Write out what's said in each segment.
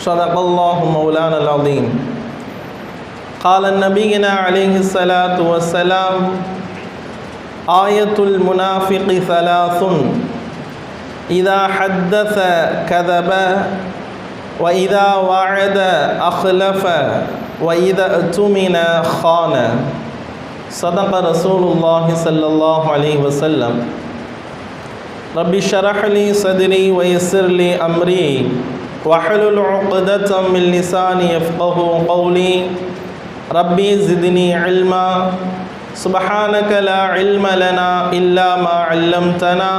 صدق الله مولانا العظيم. قال نبينا عليه الصلاة والسلام آية المنافق ثلاث. إذا حدث كذب وإذا وعد أخلف وإذا اؤتمن خان. صدق رسول الله صلى الله عليه وسلم. رب اشرح لي صدري ويسر لي أمري. واحلل عقدة من لساني يفقه قولي ربي زدني علما سبحانك لا علم لنا إلا ما علمتنا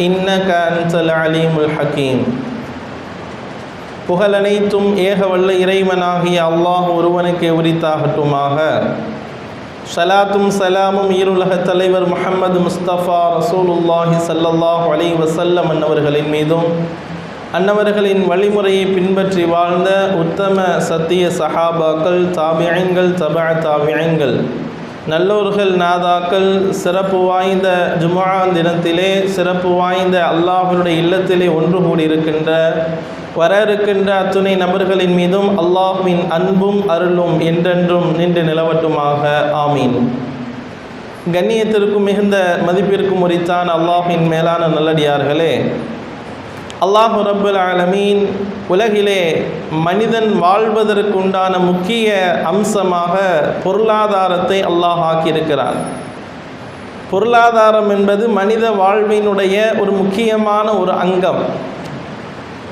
إنك أنت العليم الحكيم புகழனைத்தும் ஏக வல்ல இறைவனாகிய அல்லாஹ் ஒருவனுக்கு உரித்தாகட்டுமாக ஷலாத்தும் சலாமும் ஈருலக தலைவர் முஹம்மது முஸ்தபா ரசூலுல்லாஹி சல்லல்லாஹு அலை வசல்லம் அன்னவர்களின் மீதும் அன்னவர்களின் வழிமுறையை பின்பற்றி வாழ்ந்த உத்தம சத்திய சஹாபாக்கள் தாபியங்கள் தபா தாபியங்கள் நல்லோர்கள் நாதாக்கள் சிறப்பு வாய்ந்த ஜுமா தினத்திலே சிறப்பு வாய்ந்த அல்லாஹருடைய இல்லத்திலே ஒன்று கூடியிருக்கின்ற வர இருக்கின்ற அத்துணை நபர்களின் மீதும் அல்லாஹுவின் அன்பும் அருளும் என்றென்றும் நின்று நிலவட்டுமாக. ஆமீன். கண்ணியத்திற்கும் மிகுந்த மதிப்பிற்கும் உரித்தான் அல்லாஹின் மேலான நல்லடியார்களே அல்லாஹு ரபுல் ஆலமீன் உலகிலே மனிதன் வாழ்வதற்குண்டான முக்கிய அம்சமாக பொருளாதாரத்தை அல்லாஹ் ஆக்கியிருக்கிறான். பொருளாதாரம் என்பது மனித வாழ்வினுடைய ஒரு முக்கியமான ஒரு அங்கம்.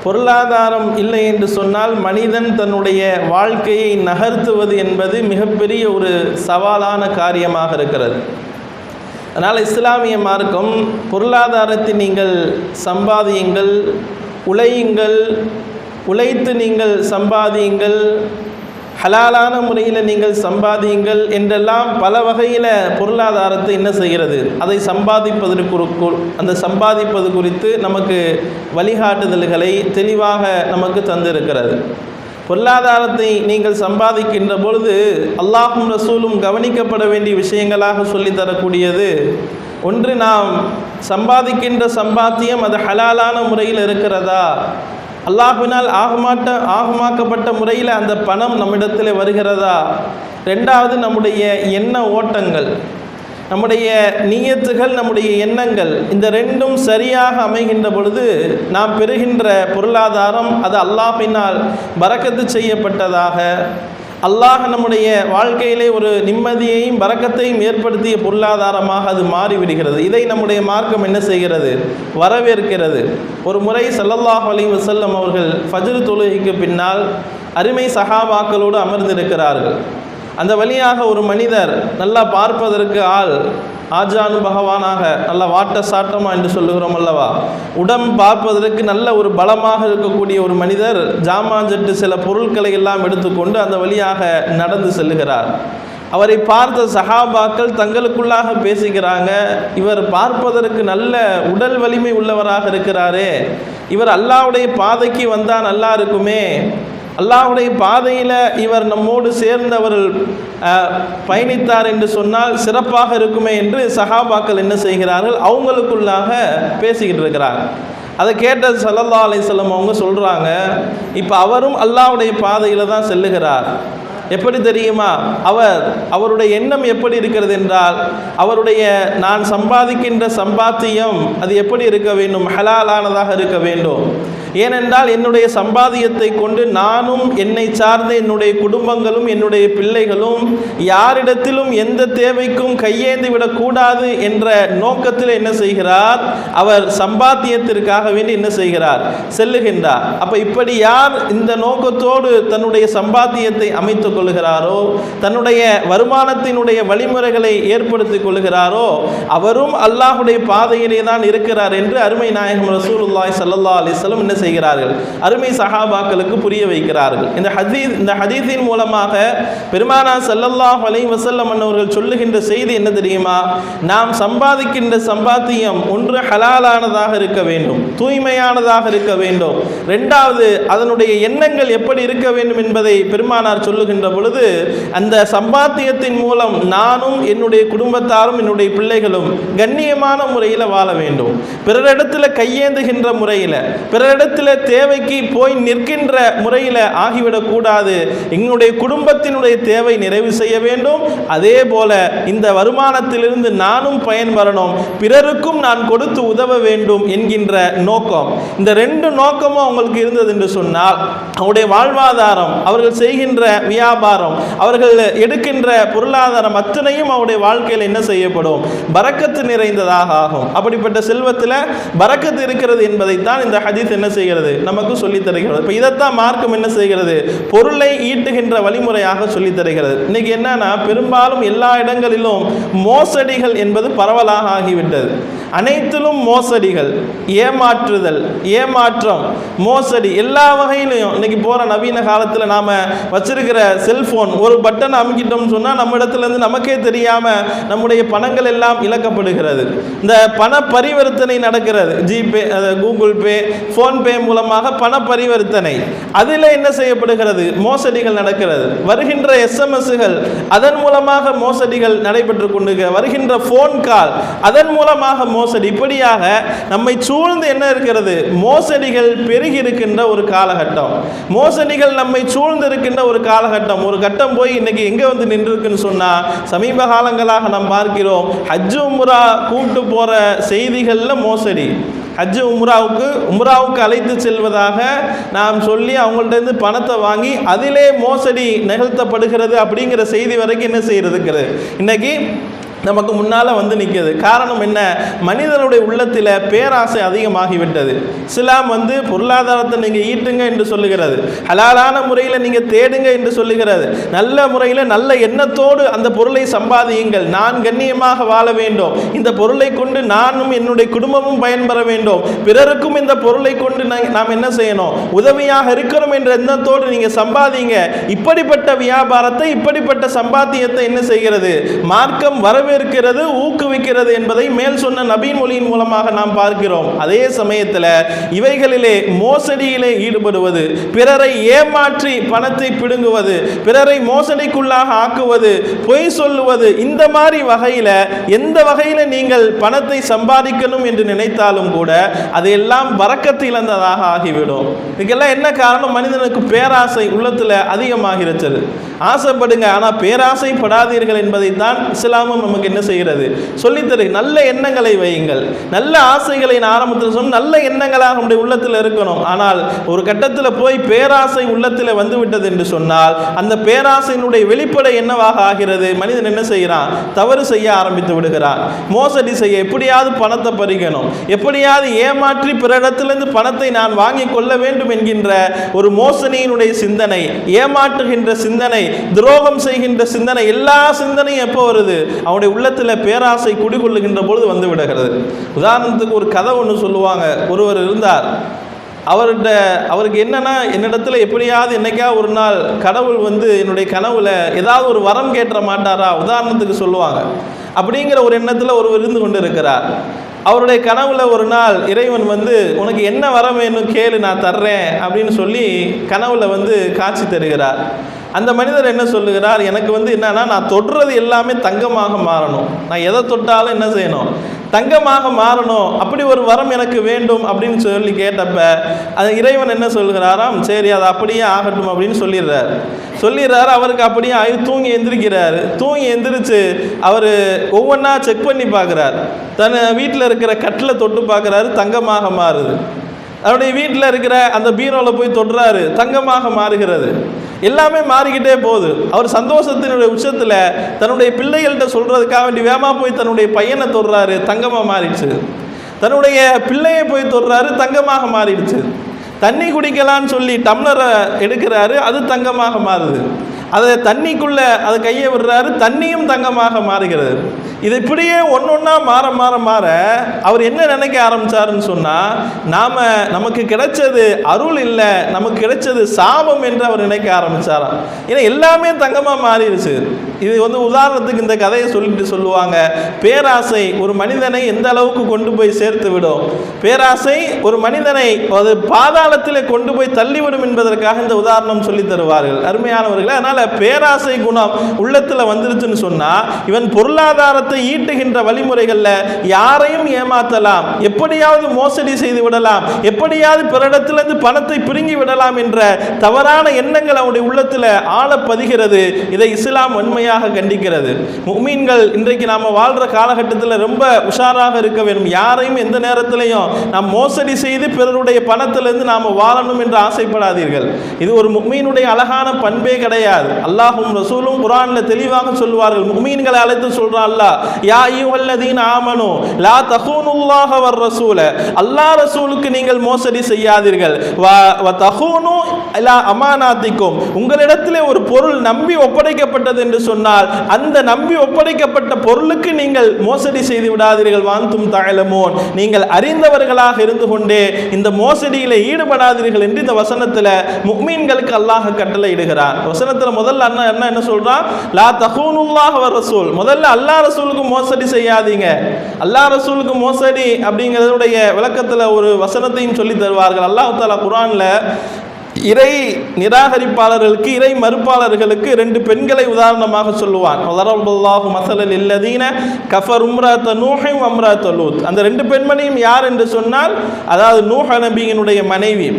பொருளாதாரம் இல்லை என்று சொன்னால் மனிதன் தன்னுடைய வாழ்க்கையை நகர்த்துவது என்பது மிகப்பெரிய ஒரு சவாலான காரியமாக இருக்கிறது. அதனால் இஸ்லாமிய மார்க்கம் பொருளாதாரத்தை நீங்கள் சம்பாதியுங்கள் உழையுங்கள் உழைத்து நீங்கள் சம்பாதியுங்கள் ஹலாலான முறையில் நீங்கள் சம்பாதியுங்கள் என்றெல்லாம் பல வகையில் பொருளாதாரத்தை என்ன செய்கிறது? அதை சம்பாதிப்பதற்கு அந்த சம்பாதிப்பது குறித்து நமக்கு வழிகாட்டுதல்களை தெளிவாக நமக்கு தந்திருக்கிறது. பொருளாதாரத்தை நீங்கள் சம்பாதிக்கின்ற பொழுது அல்லாஹும் ரசூலும் கவனிக்கப்பட வேண்டிய விஷயங்களாக சொல்லித்தரக்கூடியது ஒன்று நாம் சம்பாதிக்கின்ற சம்பாத்தியம் அது ஹலாலான முறையில் இருக்கிறதா? அல்லாஹினால் ஆகமாட்ட ஆகமாக்கப்பட்ட முறையில் அந்த பணம் நம்மிடத்தில் வருகிறதா? ரெண்டாவது நம்முடைய எண்ண ஓட்டங்கள். நம்முடைய நீயத்துகள் நம்முடைய எண்ணங்கள் இந்த ரெண்டும் சரியாக அமைகின்ற பொழுது நாம் பெறுகின்ற பொருளாதாரம் அது அல்லாஹினால் பறக்கத்து செய்யப்பட்டதாக அல்லாஹ் நம்முடைய வாழ்க்கையிலே ஒரு நிம்மதியையும் பறக்கத்தையும் ஏற்படுத்திய பொருளாதாரமாக அது மாறிவிடுகிறது. இதை நம்முடைய மார்க்கம் என்ன செய்கிறது? வரவேற்கிறது. ஒரு முறை சல்லல்லாஹ் அலி வசல்லம் அவர்கள் ஃபஜ்ரு தொழுகைக்கு பின்னால் அருமை சகாபாக்களோடு அமர்ந்திருக்கிறார்கள். அந்த வழியாக ஒரு மனிதர் நல்லா பார்ப்பதற்கு ஆள் ஆஜானு பகவானாக நல்ல வாட்ட சாட்டமா என்று சொல்லுகிறோம் அல்லவா? உடம் பார்ப்பதற்கு நல்ல ஒரு பலமாக இருக்கக்கூடிய ஒரு மனிதர் ஜாமாஞ்சட்டு சில பொருட்களை எல்லாம் எடுத்துக்கொண்டு அந்த வழியாக நடந்து செல்லுகிறார். அவரை பார்த்த சஹாபாக்கள் தங்களுக்குள்ளாக பேசுகிறாங்க இவர் பார்ப்பதற்கு நல்ல உடல் வலிமை உள்ளவராக இருக்கிறாரே. இவர் அல்லாவுடைய பாதைக்கு வந்தால் நல்லா இருக்குமே. அல்லாஹுடைய பாதையில் இவர் நம்மோடு சேர்ந்தவர்கள் பயணித்தார் என்று சொன்னால் சிறப்பாக இருக்குமே என்று சஹாபாக்கள் என்ன செய்கிறார்கள்? அவங்களுக்குள்ளாக பேசிக்கிட்டு இருக்கிறார். அதை கேட்ட சல்லல்லா அலிசல்லம் அவங்க சொல்கிறாங்க இப்போ அவரும் அல்லாவுடைய பாதையில் தான் செல்லுகிறார். எப்படி தெரியுமா? அவர் அவருடைய எண்ணம் எப்படி இருக்கிறது என்றால் அவருடைய நான் சம்பாதிக்கின்ற சம்பாத்தியம் அது எப்படி இருக்க வேண்டும்? ஹலாலானதாக இருக்க வேண்டும். ஏனென்றால் என்னுடைய சம்பாதியத்தை கொண்டு நானும் என்னை சார்ந்த என்னுடைய குடும்பங்களும் என்னுடைய பிள்ளைகளும் யாரிடத்திலும் எந்த தேவைக்கும் கையேந்து விடக்கூடாது என்ற நோக்கத்தில் என்ன செய்கிறார்? அவர் சம்பாத்தியத்திற்காக வேண்டி என்ன செய்கிறார்? செல்லுகின்றார். அப்போ இப்படி யார் இந்த நோக்கத்தோடு தன்னுடைய சம்பாத்தியத்தை அமைத்துக் கொள்கிறாரோ தன்னுடைய வருமானத்தினுடைய வழிமுறைகளை ஏற்படுத்திக் கொள்கிறாரோ அவரும் அல்லாஹுடைய பாதையிலே தான் இருக்கிறார் என்று அருமை நாயகம் ரசூலுல்லாய் சல்லா அலிஸ்லம் என்ன செய்கிறார்கள். அருமை சஹாபாக்களுக்கு புரிய வைக்கிறார்கள். இந்த ஹதீஸ் இந்த ஹதீஸின் மூலமாக பெருமானா சல்லல்லாஹ் அலை வசல்லம் அவர்கள் சொல்லுகின்ற செய்தி என்ன தெரியுமா? நாம் சம்பாதிக்கின்ற சம்பாத்தியம் ஒன்று ஹலாலானதாக இருக்க வேண்டும் தூய்மையானதாக இருக்க வேண்டும். ரெண்டாவது அதனுடைய எண்ணங்கள் எப்படி இருக்க வேண்டும் என்பதை பெருமானார் சொல்லுகின்ற பொழுது அந்த சம்பாத்தியத்தின் மூலம் நானும் என்னுடைய குடும்பத்தாரும் என்னுடைய பிள்ளைகளும் கண்ணியமான முறையில் வாழ வேண்டும். பிறரிடத்தில் கையேந்துகின்ற முறையில் பிறரிடத்தில் இடத்துல தேவைக்கு போய் நிற்கின்ற முறையில் ஆகிவிடக்கூடாது எங்களுடைய குடும்பத்தினுடைய தேவை நிறைவு செய்ய வேண்டும். அதே போல இந்த வருமானத்திலிருந்து நானும் பயன் வரணும் பிறருக்கும் நான் கொடுத்து உதவ வேண்டும் என்கின்ற நோக்கம். இந்த ரெண்டு நோக்கமும் அவங்களுக்கு இருந்தது என்று சொன்னால் அவருடைய வாழ்வாதாரம் அவர்கள் செய்கின்ற வியாபாரம் அவர்கள் எடுக்கின்ற பொருளாதாரம் அத்தனையும் அவருடைய வாழ்க்கையில் என்ன செய்யப்படும்? பறக்கத்து நிறைந்ததாக ஆகும். அப்படிப்பட்ட செல்வத்தில் பறக்கத்து இருக்கிறது என்பதைத்தான் இந்த ஹதீஸ் என்ன செய்கிறது? நமக்கு சொல்லித் தருகிறது. இப்போ இதைத்தான் மார்க்கம் என்ன செய்கிறது? பொருளை ஈட்டுகின்ற வழிமுறையாக சொல்லித் தருகிறது. இன்னைக்கு என்னன்னா பெரும்பாலும் எல்லா இடங்களிலும் மோசடிகள் என்பது பரவலாக ஆகிவிட்டது. அனைத்திலும் மோசடிகள் ஏமாற்றுதல் ஏமாற்றம் மோசடி எல்லா வகையிலையும். இன்னைக்கு போகிற நவீன காலத்தில் நாம் வச்சிருக்கிற செல்ஃபோன் ஒரு பட்டன் அமுக்கிட்டோம்னு சொன்னால் நம்ம இடத்துல இருந்து நமக்கே தெரியாமல் நம்முடைய பணங்கள் எல்லாம் இழக்கப்படுகிறது. இந்த பண பரிவர்த்தனை நடக்கிறது. ஜிபே கூகுள் பே ஃபோன்பே மூலமாக பண பரிவர்த்தனை அதில் என்ன செய்யப்படுகிறது? மோசடிகள் நடக்கிறது. வருகின்ற எஸ்எம்எஸ்கள் அதன் மூலமாக மோசடிகள் நடைபெற்று கொண்டு வருகின்ற ஃபோன் கால் அதன் மூலமாக மோசடி. இப்படியாக நம்மை சூழ்ந்து என்ன இருக்கிறது? மோசடிகள் பெருகி இருக்கின்ற ஒரு காலகட்டம். மோசடிகள் நம்மை சூழ்ந்து இருக்கின்ற ஒரு காலகட்டம். ஒரு கட்டம் போய் இன்னைக்கு எங்கே வந்து நின்றுருக்குன்னு சொன்னால் சமீப காலங்களாக நாம் பார்க்கிறோம் ஹஜ்ஜு உம்ரா கூப்பிட்டு போகிற செய்திகளில் மோசடி. ஹஜ்ஜு உம்ராவுக்கு உம்ராவுக்கு அழைத்து செல்வதாக நாம் சொல்லி அவங்கள்ட்ட இருந்து பணத்தை வாங்கி அதிலே மோசடி நிகழ்த்தப்படுகிறது அப்படிங்கிற செய்தி வரைக்கும் என்ன செய்யறதுங்கிறது? இன்னைக்கு நமக்கு முன்னால் வந்து நிற்கிது காரணம் என்ன? மனிதனுடைய உள்ளத்தில் பேராசை அதிகமாகிவிட்டது. இஸ்லாம் வந்து பொருளாதாரத்தை நீங்கள் ஈட்டுங்க என்று சொல்லுகிறது. ஹலாலான முறையில் நீங்கள் தேடுங்க என்று சொல்லுகிறது. நல்ல முறையில் நல்ல எண்ணத்தோடு அந்த பொருளை சம்பாதியுங்கள். நான் கண்ணியமாக வாழ வேண்டும். இந்த பொருளை கொண்டு நானும் என்னுடைய குடும்பமும் பயன்பெற வேண்டும். பிறருக்கும் இந்த பொருளை கொண்டு நாம் என்ன செய்யணும்? உதவியாக இருக்கிறோம் என்ற எண்ணத்தோடு நீங்கள் சம்பாதிங்க. இப்படிப்பட்ட வியாபாரத்தை இப்படிப்பட்ட சம்பாத்தியத்தை என்ன செய்கிறது? மார்க்கம் வரவேற்கிறது ஊக்குவிக்கிறது என்பதை மேல் சொன்ன நபீன் மொழியின் மூலமாக நாம் பார்க்கிறோம். அதே சமயத்தில் இவைகளிலே மோசடியிலே ஈடுபடுவது பிறரை ஏமாற்றி பணத்தை பிடுங்குவது பிறரை மோசடிக்குள்ளாக ஆக்குவது பொய் சொல்லுவது இந்த மாதிரி வகையில் எந்த வகையில் நீங்கள் பணத்தை சம்பாதிக்கணும் என்று நினைத்தாலும் கூட அதையெல்லாம் வரக்கத்து இழந்ததாக ஆகிவிடும். இதுக்கெல்லாம் என்ன காரணம்? மனிதனுக்கு பேராசை உள்ளத்தில் அதிகமாகிறது ஆசைப்படுங்க ஆனால் பேராசைப்படாதீர்கள் என்பதைத்தான் இஸ்லாமும் நமக்கு நமக்கு என்ன செய்கிறது? சொல்லித்தரு நல்ல எண்ணங்களை வையுங்கள். நல்ல ஆசைகளை நான் ஆரம்பத்தில் சொன்ன நல்ல எண்ணங்களாக நம்முடைய உள்ளத்தில் இருக்கணும். ஆனால் ஒரு கட்டத்தில் போய் பேராசை உள்ளத்தில் வந்து விட்டது என்று சொன்னால் அந்த பேராசையினுடைய வெளிப்படை என்னவாக ஆகிறது? மனிதன் என்ன செய்கிறான்? தவறு செய்ய ஆரம்பித்து விடுகிறான். மோசடி செய்ய எப்படியாவது பணத்தை பறிக்கணும். எப்படியாவது ஏமாற்றி பிறரிடத்திலிருந்து பணத்தை நான் வாங்கி கொள்ள வேண்டும் என்கின்ற ஒரு மோசடியினுடைய சிந்தனை ஏமாற்றுகின்ற சிந்தனை துரோகம் செய்கின்ற சிந்தனை எல்லா சிந்தனையும் எப்போ வருது? அவனுடைய உள்ளத்தில் பேராசை குடிகொள்ளுகின்ற பொழுது வந்து விடுகிறது. உதாரணத்துக்கு ஒரு கதை ஒன்று சொல்லுவாங்க. ஒருவர் இருந்தார். அவர்கிட்ட அவருக்கு என்னென்னா என்னிடத்துல எப்படியாவது என்னைக்கா ஒரு நாள் கடவுள் வந்து என்னுடைய கனவுல ஏதாவது ஒரு வரம் கேட்டுற மாட்டாரா? உதாரணத்துக்கு சொல்லுவாங்க. அப்படிங்கிற ஒரு எண்ணத்தில் ஒருவர் இருந்து கொண்டு இருக்கிறார் அவருடைய கனவுல ஒரு நாள் இறைவன் வந்து உனக்கு என்ன வரம் வேணும் கேளு நான் தர்றேன் அப்படின்னு சொல்லி கனவுல வந்து காட்சி தருகிறார். அந்த மனிதர் என்ன சொல்லுகிறார்? எனக்கு வந்து என்னன்னா நான் தொடுறது எல்லாமே தங்கமாக மாறணும். நான் எதை தொட்டாலும் என்ன செய்யணும்? தங்கமாக மாறணும். அப்படி ஒரு வரம் எனக்கு வேண்டும் அப்படின்னு சொல்லி கேட்டப்ப அது இறைவன் என்ன சொல்கிறாராம் சரி அது அப்படியே ஆகட்டும் அப்படின்னு சொல்லிடுறார். சொல்லிடுறாரு அவருக்கு அப்படியே ஆகி தூங்கி எந்திரிக்கிறார். தூங்கி எந்திரிச்சு அவர் ஒவ்வொன்றா செக் பண்ணி பார்க்குறார். தன் வீட்டில் இருக்கிற கட்டில் தொட்டு பார்க்குறாரு தங்கமாக மாறுது. அவருடைய வீட்டில் இருக்கிற அந்த பீரோவில் போய் தொடுறாரு. தங்கமாக மாறுகிறது. எல்லாமே மாறிக்கிட்டே போகுது. அவர் சந்தோஷத்தினுடைய உச்சத்தில் தன்னுடைய பிள்ளைகள்கிட்ட சொல்கிறதுக்காக வேண்டி வேமா போய் தன்னுடைய பையனை தொடுறாரு. தங்கமாக மாறிடுச்சு. தன்னுடைய பிள்ளையை போய் தொடுறாரு. தங்கமாக மாறிடுச்சு. தண்ணி குடிக்கலான்னு சொல்லி டம்ளரை எடுக்கிறாரு. அது தங்கமாக மாறுது. அதை தண்ணிக்குள்ளே அதை கையை விடுறாரு. தண்ணியும் தங்கமாக மாறுகிறது. இது இப்படியே ஒன்று ஒன்றா மாற மாற மாற அவர் என்ன நினைக்க ஆரம்பிச்சாருன்னு சொன்னால் நாம் நமக்கு கிடைச்சது அருள் இல்லை நமக்கு கிடைச்சது சாபம் என்று அவர் நினைக்க ஆரம்பித்தாராம் ஏன்னா எல்லாமே தங்கமாக மாறிடுச்சு. இது வந்து உதாரணத்துக்கு இந்த கதையை சொல்லிட்டு சொல்லுவாங்க. பேராசை ஒரு மனிதனை எந்த அளவுக்கு கொண்டு போய் சேர்த்து விடும்? பேராசை ஒரு மனிதனை அது பாதாளத்தில் கொண்டு போய் தள்ளிவிடும் என்பதற்காக இந்த உதாரணம் சொல்லி தருவார்கள். அருமையானவர்களே அதனால் பேராசை குணம் உள்ளத்தில் வந்துருச்சுன்னு சொன்னால் இவன் பொருளாதாரத்தை ஈட்டுகின்ற வழிமுறைகளில் யாரையும் ஏமாற்றலாம் எப்படியாவது மோசடி செய்து விடலாம் எப்படியாவது பிறடத்திலிருந்து பணத்தை பிடுங்கி விடலாம் என்ற தவறான எண்ணங்கள் அவனுடைய உள்ளத்தில் ஆழ பதிகிறது. இதை இஸ்லாம் வன்மையாக கண்டிக்கிறது. முமீன்கள் இன்றைக்கு நாம் வாழ்கிற காலகட்டத்தில் ரொம்ப உஷாராக இருக்க வேண்டும். யாரையும் எந்த நேரத்திலையும் நாம் மோசடி செய்து பிறருடைய பணத்திலிருந்து நாம் வாழணும் என்று ஆசைப்படாதீர்கள். இது ஒரு மீனுடைய அழகான பண்பே கிடையாது. அல்லாஹும் ரசூலும் குரானில் தெளிவாக சொல்வார்கள் முக்மீன்களை அழைத்து சொல்றான் அல்லாஹ் யா ஐயுஹல்லதீன ஆமனு லா தஹூனுல்லாஹ வர் ரசூல. அல்லாஹ் ரசூலுக்கு நீங்கள் மோசடி செய்யாதீர்கள். வ வ தஹூனு இலா அமானாத்திக்கும். உங்களிடத்திலே ஒரு பொருள் நம்பி ஒப்படைக்கப்பட்டது என்று சொன்னால் அந்த நம்பி ஒப்படைக்கப்பட்ட பொருளுக்கு நீங்கள் மோசடி செய்து விடாதீர்கள். வாந்தும் தாழமோன் நீங்கள் அறிந்தவர்களாக இருந்து கொண்டே இந்த மோசடியில ஈடுபடாதீர்கள் என்று இந்த வசனத்தில் முக்மீன்களுக்கு அல்லாஹ் கட்டளை இடுகிறார் வசனத்தில் முதல்ல அண்ணா என்ன என்ன சொல்றான் லா தஹூனுல்லாஹ் ரசூல். முதல்ல அல்லாஹ் ரசூலுக்கு மோசடி செய்யாதீங்க. அல்லாஹ் ரசூலுக்கு மோசடி அப்படிங்கிறதுடைய விளக்கத்தில் ஒரு வசனத்தையும் சொல்லி தருவார்கள். அல்லாஹ் தாலா குரான்ல இறை நிராகரிப்பாளர்களுக்கு இறை மறுப்பாளர்களுக்கு ரெண்டு பெண்களை உதாரணமாக சொல்லுவான். வளரபுல்லாஹு மசலல் இல்லதீன கஃபர் உம்ராத்த நூஹையும் அம்ராத்த லூத். அந்த ரெண்டு பெண்மணியும் யார் என்று சொன்னால் அதாவது நூஹ நபியினுடைய மனைவி.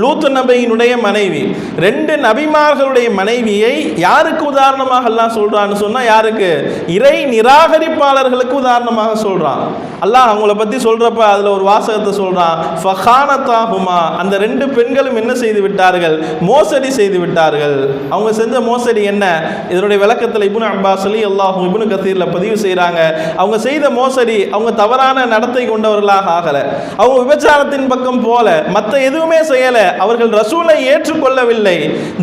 லூத்து நபியினுடைய மனைவி. ரெண்டு நபிமார்களுடைய மனைவியை யாருக்கு உதாரணமாக எல்லாம் சொல்றான்னு சொன்னா யாருக்கு? இறை நிராகரிப்பாளர்களுக்கு உதாரணமாக சொல்றான். அல்லாஹ் அவங்கள பத்தி சொல்றப்ப அதுல ஒரு வாசகத்தை சொல்றான் ஃபஹானத்தாகுமா அந்த ரெண்டு பெண்களும் என்ன செய்து விட்டார்கள்? மோசடி செய்து விட்டார்கள். அவங்க செஞ்ச மோசடி என்ன? இதனுடைய விளக்கத்தில் இபுன் அப்பாஸ் அலி அல்லாஹும் இபுனு கத்தீர்ல பதிவு செய்கிறாங்க அவங்க செய்த மோசடி அவங்க தவறான நடத்தை கொண்டவர்களாக ஆகல. அவங்க விபச்சாரத்தின் பக்கம் போல மற்ற எதுவுமே செய்யல. அவர்கள் ரசூலை ஏற்றுக்கொள்ளவில்லை.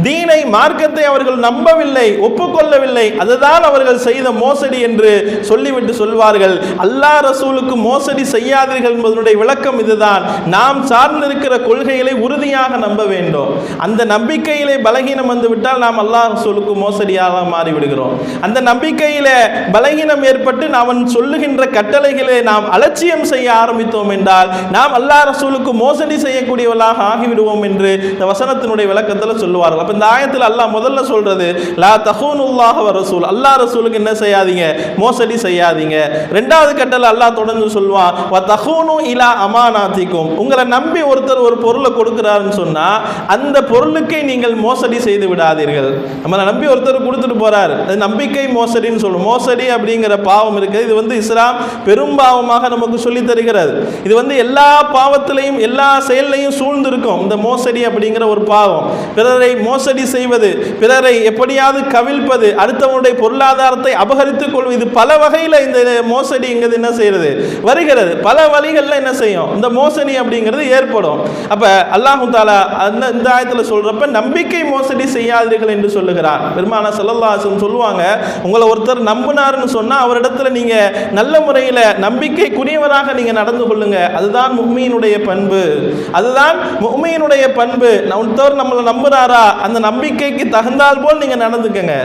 தீனை மார்க்கத்தை அவர்கள் நம்பவில்லை ஒப்புக்கொள்ளவில்லை. அதுதான் அவர்கள் செய்த மோசடி என்று சொல்லிவிட்டு சொல்வார்கள். அல்லாஹ் ரசூலுக்கு மோசடி செய்யாதீர்கள் என்பதனுடைய விளக்கம் இதுதான். நாம் சார்ந்திருக்கிற கொள்கைகளை உறுதியாக நம்ப வேண்டும். அந்த நம்பிக்கையிலே பலகீனம் வந்துவிட்டால் நாம் அல்லாஹ் ரசூலுக்கு மோசடியாக மாறிவிடுகிறோம். அந்த நம்பிக்கையில பலகீனம் ஏற்பட்டு அவன் சொல்லுகின்ற கட்டளைகளை நாம் அலட்சியம் செய்ய ஆரம்பித்தோம் என்றால் நாம் அல்லாஹ் ரசூலுக்கு மோசடி செய்யக்கூடியவர்களாக ஆகிவிடுவோம் என்று இந்த வசனத்தினுடைய விளக்கத்தில் சொல்லுவார்கள். அப்போ இந்த ஆயத்தில் அல்லாஹ் முதல்ல சொல்றது லா தஹூனுல்லாஹ ரசூல். அல்லாஹ் ரசூலுக்கு என்ன செய்யாதீங்க? மோசடி செய்யாதீங்க. ரெண்டாவது கட்டளை அல்லாஹ் தொடர்ந்து சொல்லுவான் வ தஹூனு இலா அமானாத்திக்கும். உங்களை நம்பி ஒருத்தர் ஒரு பொருளை கொடுக்குறாருன்னு சொன்னா அந்த பொருளுக்கே நீங்கள் மோசடி செய்து விடாதீர்கள். நம்மளை நம்பி ஒருத்தர் கொடுத்துட்டு போறாரு. அது நம்பிக்கை மோசடின்னு சொல்லுவோம் மோசடி அப்படிங்கிற பாவம் இருக்குது. இது வந்து இஸ்லாம் பெரும் பாவமாக நமக்கு சொல்லி தருகிறது. இது வந்து எல்லா பாவத்திலையும் எல்லா செயல்லையும் சூழ்ந்திருக்கும். இந்த மோசடி அப்படிங்கிற ஒரு பாவம். பிறரை மோசடி செய்வது பிறரை எப்படியாவது கவிழ்ப்பது அடுத்தவனுடைய பொருளாதாரத்தை அபகரித்துக் கொள்வது இது பல வகையில் இந்த மோசடிங்கிறது என்ன செய்யறது? வருகிறது. பல வழிகளில் என்ன செய்யும்? இந்த மோசடி அப்படிங்கிறது ஏற்படும். அப்போ அல்லாஹு தாலா அந்த இந்த ஆயத்தில் சொல்றப்ப நம்பிக்கை மோசடி செய்யாதீர்கள் என்று சொல்லுகிறார் பெருமான செல்லல்லாசன் சொல்லுவாங்க உங்களை ஒருத்தர் நம்பினாருன்னு சொன்னா அவரிடத்துல நீங்க நல்ல முறையில் நம்பிக்கைக்குரியவராக நீங்க நடந்து கொள்ளுங்க. அதுதான் முஹ்மீனுடைய பண்பு. அதுதான் முஹ்மீனுடைய பண்பு ஒருத்தவர் நம்மளை நம்புறாரா? அந்த நம்பிக்கைக்கு தகுந்தால் போல் நீங்கள் நடந்துக்கங்க.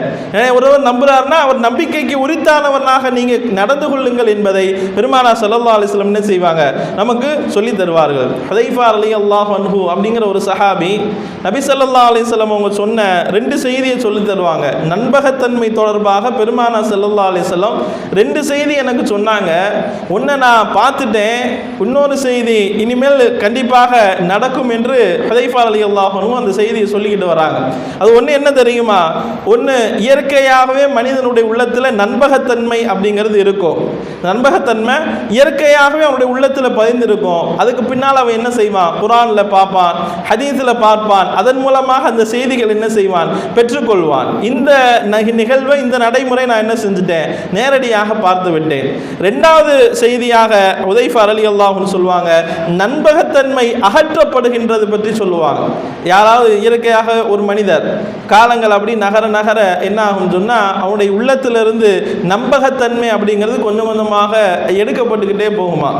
ஒருவர் நம்புறாருன்னா அவர் நம்பிக்கைக்கு உரித்தானவராக நீங்கள் நடந்து கொள்ளுங்கள் என்பதை பெருமானா சல்லா அலிஸ்லம் என்ன செய்வாங்க? நமக்கு சொல்லி தருவார்கள். ஹதைஃபா அலி அல்லாஹ் அன்ஹு அப்படிங்கிற ஒரு சஹாபி நபி சல்லா அலிஸ்லம் அவங்க சொன்ன ரெண்டு செய்தியை சொல்லி தருவாங்க. நண்பகத்தன்மை தொடர்பாக பெருமானா சல்லா அலிஸ்லம் ரெண்டு செய்தி எனக்கு சொன்னாங்க. ஒன்று நான் பார்த்துட்டேன் இன்னொரு செய்தி இனிமேல் கண்டிப்பாக நடக்கும் என்று ஹதைஃபா அலி அல்லாஹனும் அந்த செய்தியை சொல்லிக்கிட்டு வராங்க. அது ஒன்று என்ன தெரியுமா? ஒன்று இயற்கையாகவே மனிதனுடைய உள்ளத்தில் நண்பகத்தன்மை அப்படிங்கிறது இருக்கும். நண்பகத்தன்மை இயற்கையாகவே அவனுடைய உள்ளத்தில் பதிந்திருக்கும். அதுக்கு பின்னால் அவன் என்ன செய்வான்? குரானில் பார்ப்பான் ஹதீஸில் பார்ப்பான். அதன் மூலமாக அந்த செய்திகள் என்ன செய்வான்? பெற்றுக்கொள்வான். இந்த நிகழ்வை இந்த நடைமுறை நான் என்ன செஞ்சுட்டேன்? நேரடியாக பார்த்து விட்டேன். ரெண்டாவது செய்தியாக உதைஃபா அலி அல்லாஹுன்னு சொல்லுவாங்க நண்பகத்தன்மை அகற்றப்படுகின்றது பற்றி சொல்லுவாங்க. யாராவது இயற்கையாக ஒரு மனிதர் காலங்கள் அப்படி நகர நகர என்ன ஆகும்னு சொன்னால் அவனுடைய உள்ளத்திலிருந்து நம்பகத்தன்மை அப்படிங்கிறது கொஞ்சம் கொஞ்சமாக எடுக்கப்பட்டுக்கிட்டே போகுமா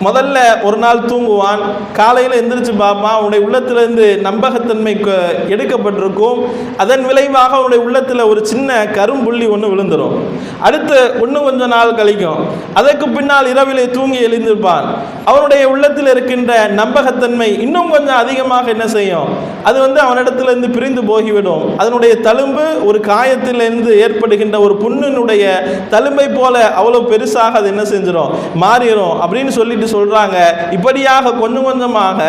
முதல்ல ஒரு நாள் தூங்குவான். காலையில் எந்திரிச்சு பார்ப்பான் அவனுடைய உள்ளத்திலேருந்து நம்பகத்தன்மை க- எடுக்கப்பட்டிருக்கும். அதன் விளைவாக அவனுடைய உள்ளத்தில் ஒரு சின்ன கரும்புள்ளி ஒன்று விழுந்துடும் அடுத்து ஒன்று கொஞ்ச நாள் கழிக்கும். அதற்கு பின்னால் இரவிலே தூங்கி எழுந்திருப்பான். அவனுடைய உள்ளத்தில் இருக்கின்ற நம்பகத்தன்மை இன்னும் கொஞ்சம் அதிகமாக என்ன செய்யும்? அது வந்து அவனிடத்திலிருந்து பிரிந்து போகிவிடும். அதனுடைய தழும்பு ஒரு காயத்திலிருந்து ஏற்படுகின்ற ஒரு புண்ணினுடைய தழும்பை போல அவ்வளோ பெருசாக அது என்ன செஞ்சிடும் மாறிடும் அப்படின்னு சொல்லிட்டு சொல்றாங்க. இப்படியாக கொஞ்சம் கொஞ்சமாக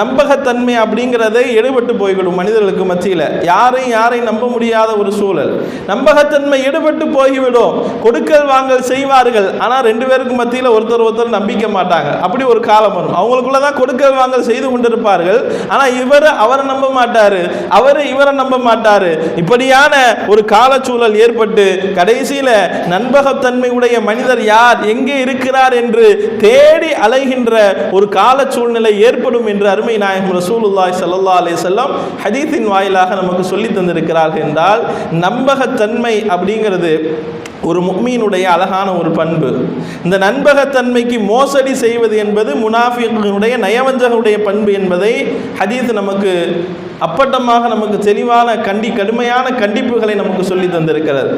நம்பகத்தன்மை அப்படிங்கிறதை எடுபட்டு போய்விடும் மனிதர்களுக்கு மத்தியில். யாரையும் யாரையும் நம்ப முடியாத ஒரு சூழல். நம்பகத்தன்மை எடுபட்டு போய்விடும். கொடுக்கல் வாங்கல் செய்வார்கள். ஆனால் ரெண்டு பேருக்கு மத்தியில் ஒருத்தர் ஒருத்தர் நம்பிக்க மாட்டாங்க. அப்படி ஒரு காலம் வரும். அவங்களுக்குள்ள தான் கொடுக்கல் வாங்கல் செய்து கொண்டிருப்பார்கள். ஆனால் இவர் அவரை நம்ப மாட்டாரு. அவர் இவரை நம்ப மாட்டாரு. இப்படியான ஒரு காலச்சூழல் ஏற்பட்டு கடைசியில நண்பகத்தன்மை உடைய மனிதர் யார் எங்கே இருக்கிறார் என்று தேடி அலைகின்ற ஒரு கால சூழ்நிலை ஏற்படும் என்று அருமை நாயகம் ரசூலுல்லாய் சல்லா அலே செல்லம் ஹதீஸின் வாயிலாக நமக்கு சொல்லி தந்திருக்கிறார்கள் என்றால் நம்பகத்தன்மை அப்படிங்கிறது ஒரு முக்மீனுடைய அழகான ஒரு பண்பு. இந்த நண்பகத்தன்மைக்கு மோசடி செய்வது என்பது முனாஃபிகளுடைய நயவஞ்சகனுடைய பண்பு என்பதை ஹதீஸ் நமக்கு அப்பட்டமாக நமக்கு தெளிவான கண்டி கடுமையான கண்டிப்புகளை நமக்கு சொல்லி தந்திருக்கிறது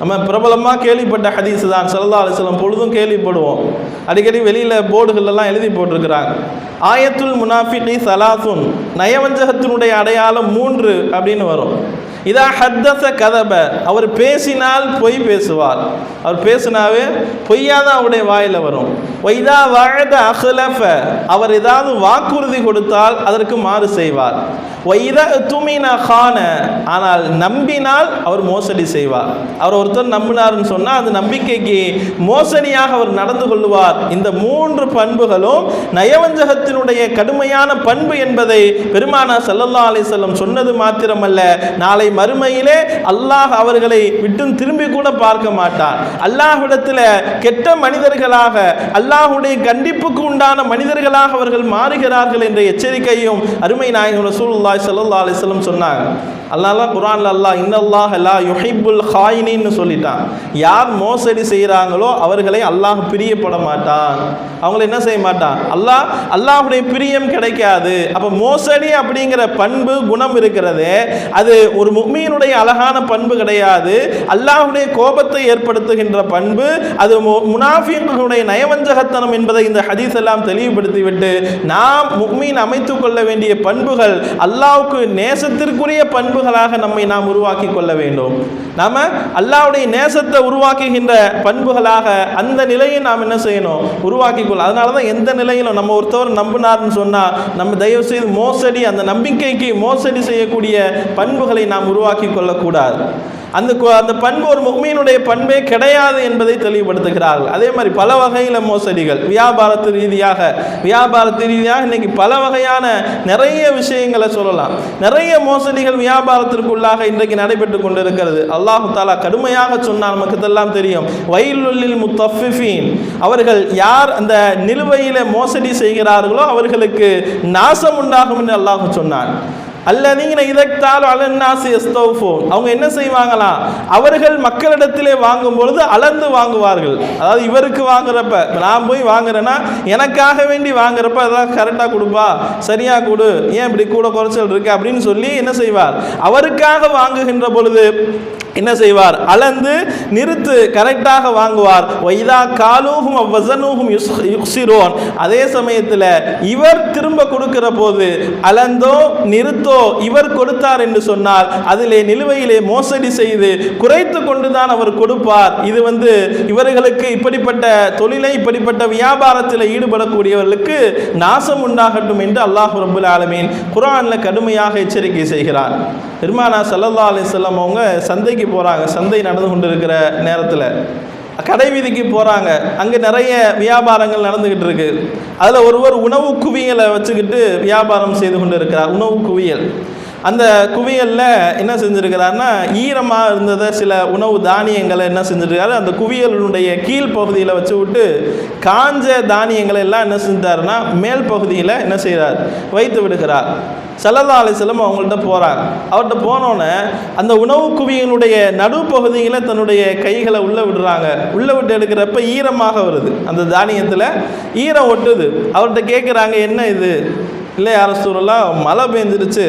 நம்ம பிரபலமாக கேள்விப்பட்ட ஹதீஸ் தான். சல்லா அலிஸ்லாம் பொழுதும் கேள்விப்படுவோம். அடிக்கடி வெளியில் போர்டுகளெல்லாம் எழுதி போட்டிருக்கிறாங்க. ஆயத்துல் முனாஃபிகி சலாசுன் நயவஞ்சகத்தினுடைய அடையாளம் மூன்று அப்படின்னு வரும். இதா ஹத்தச கதப அவர் பேசினால் பொய் பேசுவார். அவர் பேசினாவே பொய்யா தான் அவருடைய வாயில் வரும். வைதா வாழத அஹ்லஃப அவர் ஏதாவது வாக்குறுதி கொடுத்தால் அதற்கு மாறு செய்வார். ஒய் கான ஆனால் நம்பினால் அவர் மோசடி செய்வார். அவர் ஒருத்தர் நம்பினார்னு சொன்னால் அந்த நம்பிக்கைக்கு மோசடியாக அவர் நடந்து கொள்வார் இந்த மூன்று பண்புகளும் நயவஞ்சகத்தினுடைய கடுமையான பண்பு என்பதை பெருமானா சல்லல்லா அலிசல்லம் சொன்னது மாத்திரமல்ல. நாளை மறுமையிலே அல்லாஹ் அவர்களை விட்டும் திரும்பி கூட பார்க்க மாட்டார். அல்லாஹ்விடத்தில் கெட்ட மனிதர்களாக அல்லாஹுடைய கண்டிப்புக்கு உண்டான மனிதர்களாக அவர்கள் மாறுகிறார்கள் என்ற எச்சரிக்கையும் அருமை நாயகம் ரசூலுல்லாஹி சல்லா அலிஸ்லம் சொன்னாங்க. அல்லாஹ் குர்ஆன்ல அல்லாஹ் இன்னல்லாஹ் அல்லா யுஹிபுல் ஹாயினின்னு சொல்லிட்டான். யார் மோசடி செய்கிறாங்களோ அவர்களை அல்லாஹ் பிரியப்பட மாட்டான். அவங்கள என்ன செய்ய மாட்டான்? அல்லாஹ் அல்லாஹுடைய பிரியம் கிடைக்காது. அப்போ மோசடி அப்படிங்கிற பண்பு குணம் இருக்கிறது அது ஒரு முக்மீனுடைய அழகான பண்பு கிடையாது. அல்லாஹுடைய கோபத்தை ஏற்படுத்துகின்ற பண்பு அது முனாஃபிகளுடைய நயவஞ்சகத்தனம் என்பதை இந்த ஹதீஸ் எல்லாம் தெளிவுபடுத்திவிட்டு நாம் முக்மீன் அமைத்துக் கொள்ள வேண்டிய பண்புகள் அல்லாஹ் அல்லாவுக்கு நேசத்திற்குரிய பண்புகளாக நம்மை நாம் உருவாக்கி கொள்ள வேண்டும். நாம அல்லாவுடைய நேசத்தை உருவாக்குகின்ற பண்புகளாக அந்த நிலையை நாம் என்ன செய்யணும்? உருவாக்கி கொள்ள அதனால தான் எந்த நிலையிலும் நம்ம ஒருத்தவர் நம்பினார்னு சொன்னால் நம்ம தயவு செய்து மோசடி அந்த நம்பிக்கைக்கு மோசடி செய்யக்கூடிய பண்புகளை நாம் உருவாக்கி கொள்ளக்கூடாது. அந்த கு- அந்த பண்பு ஒரு முக்மீனுடைய பண்பே கிடையாது என்பதை தெளிவுபடுத்துகிறார்கள். அதே மாதிரி பல வகையில் மோசடிகள். வியாபாரத்து ரீதியாக வியாபாரத்து ரீதியாக இன்னைக்கு பல வகையான நிறைய விஷயங்களை சொல்லலாம். நிறைய மோசடிகள் வியாபாரத்திற்குள்ளாக இன்றைக்கு நடைபெற்று கொண்டிருக்கிறது. அல்லாஹு தாலா கடுமையாக சொன்னால் நமக்கு இதெல்லாம் தெரியும். வயலுள்ளில் முத்தஃபிஃபீன். அவர்கள் யார் அந்த நிலுவையில் மோசடி செய்கிறார்களோ அவர்களுக்கு நாசம் உண்டாகும் என்று அல்லாஹ் சொன்னான். அல்லதீன இதற்கால் அலன்னாசி எஸ்தௌஃபோன். அவங்க என்ன செய்வாங்களாம் அவர்கள் மக்களிடத்திலே வாங்கும் பொழுது அளந்து வாங்குவார்கள். அதாவது இவருக்கு வாங்குறப்ப நான் போய் வாங்குறேன்னா எனக்காக வேண்டி வாங்குறப்ப அதெல்லாம் கரெக்டாக கொடுப்பா. சரியாக கொடு. ஏன் இப்படி கூட குறைச்சல் இருக்கு? அப்படின்னு சொல்லி என்ன செய்வார்? அவருக்காக வாங்குகின்ற பொழுது என்ன செய்வார்? அளந்து நிறுத்து கரெக்டாக வாங்குவார். வைதா காலூகும் அவ்வசனூகும் யுக்சிரோன். அதே சமயத்தில் இவர் திரும்ப கொடுக்கிற போது அளந்தோ நிறுத்தோ இவர் கொடுத்தார் என்று சொன்னால் அதிலே நிலுவையிலே மோசடி செய்து குறைத்து கொண்டுதான் அவர் கொடுப்பார். இது வந்து இவர்களுக்கு இப்படிப்பட்ட தொழிலை இப்படிப்பட்ட வியாபாரத்தில் ஈடுபடக்கூடியவர்களுக்கு நாசம் உண்டாகட்டும் என்று அல்லாஹ் ரபுல் ஆலமீன் குரானில் கடுமையாக எச்சரிக்கை செய்கிறார் பெருமானா சல்லல்லா அலிஸ்லாம் அவங்க சந்தைக்கு போகிறாங்க சந்தை நடந்து கொண்டிருக்கிற நேரத்தில். கடை வீதிக்கு போகிறாங்க அங்கே நிறைய வியாபாரங்கள் நடந்துக்கிட்டு இருக்கு. அதில் ஒருவர் உணவு குவியலை வச்சுக்கிட்டு வியாபாரம் செய்து கொண்டு இருக்கிறார் உணவு குவியல். அந்த குவியலில் என்ன செஞ்சுருக்கிறாருன்னா ஈரமாக இருந்ததை சில உணவு தானியங்களை என்ன செஞ்சுருக்காரு? அந்த குவியலினுடைய கீழ் பகுதியில் வச்சு விட்டு காஞ்ச தானியங்களை எல்லாம் என்ன செஞ்சாருன்னா மேல் பகுதியில் என்ன செய்கிறார் வைத்து விடுகிறார். சல்லல்லா அலிஸ்லம் அவங்கள்ட்ட போகிறாங்க அவர்கிட்ட போனோன்னே அந்த உணவு குவியினுடைய நடுப்பகுதியில் தன்னுடைய கைகளை உள்ளே விடுறாங்க. உள்ளே விட்டு எடுக்கிறப்ப ஈரமாக வருது. அந்த தானியத்தில் ஈரம் ஒட்டுது. அவர்கிட்ட கேட்குறாங்க என்ன இது? இல்லை யார சூழலாம் மழை பெஞ்சிருச்சு.